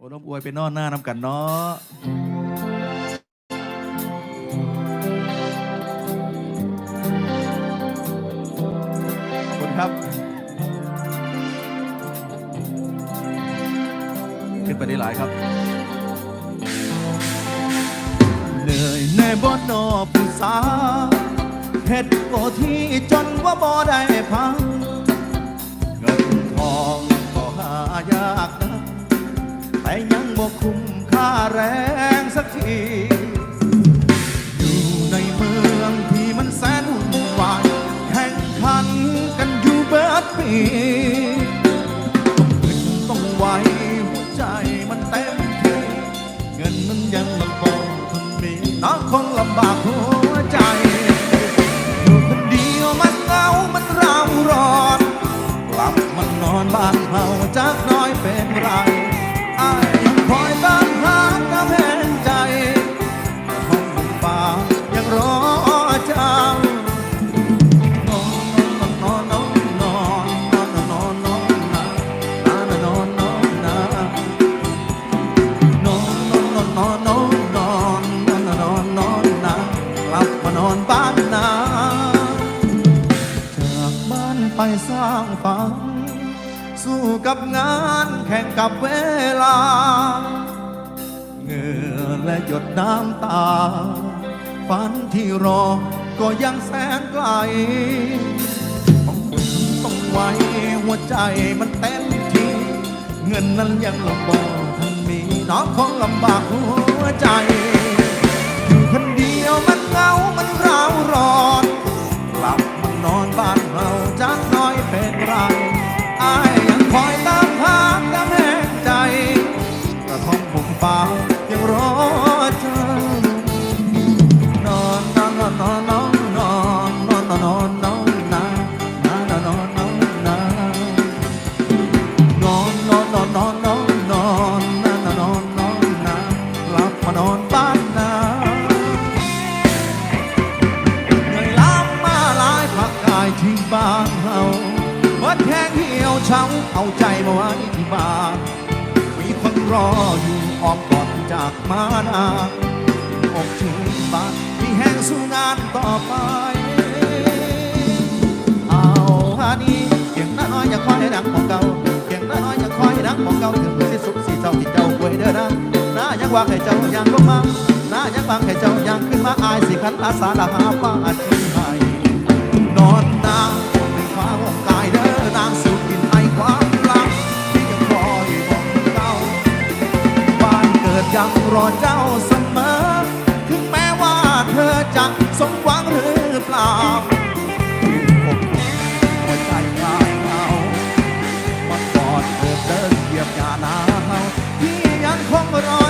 โอ้น้องอวยไปนอนหน้าน้ำกันเนาะคุณครับ ขึ้นไปได้หลายครับเหนื่อยในบ่นอผู้สาเฮ็ดโกที่จนว่าบ่ได้พัง เงินทองก็หายา ยังบ่คุ้มค่าแรงสักที อยู่ในเมืองที่มันแสนวุ่นวายแข่งขันกันอยู่เบิดปีต้องขึ้นต้องไหวหัวใจมันเต็มที่ เงินมันยังลำบากทนมีน้องคงลำบากหัวใจอยู่คนเดียวมันเหงามันเร่าร้อน กลับมันนอนบ้านเฮาจักน้อยเป็นไร อนบ้านนาจากบ้านไปสร้างฝันสู้กับงานแข่งกับเวลา เหงื่อและหยดน้ำตา ฝันที่รอก็ยังแสนไกลต้องฝึกต้องไว้หัวใจมันเต็มที่เงินนั้นยังลำบากทันมีน้องคงลำบากหัวใจ นนอนนอนนะนะนอนนอนนะกลับมานอนบ้านนาเหนื่อยล้ามาหลายพักกายที่บ้านเฮาเมื่อแห้งเหี่ยวเช้าเอาใจมาไว้ที่บ้านมีคนรออยู่อ้อมกอดจากมานาอกชื่นบานมีแห้งสู้งานต่อไป ยงคอยให้ดังของเก่าเพียงน้อยย่าคอยให้ดังของเก่าถึงที่สุดสิเจ้าที่เจ้าไว้เด้อนะน้ายังว่าให้เจ้ายังลงมาน้ายังวางให้เจ้ายังขึ้นมาอายสิคันอาสาละหาฟ้าที่ให้นอนนางเป็นฟ้าวงกายเด้อนางสุดดินให้ความรักที่ยังคอยบอกเก่าบ้านเกิดยังรอเจ้าเสมอ ถึงแม้ว่าเธอจะสมหวังหรือเปล่า หนาวพี่ยังคงรอ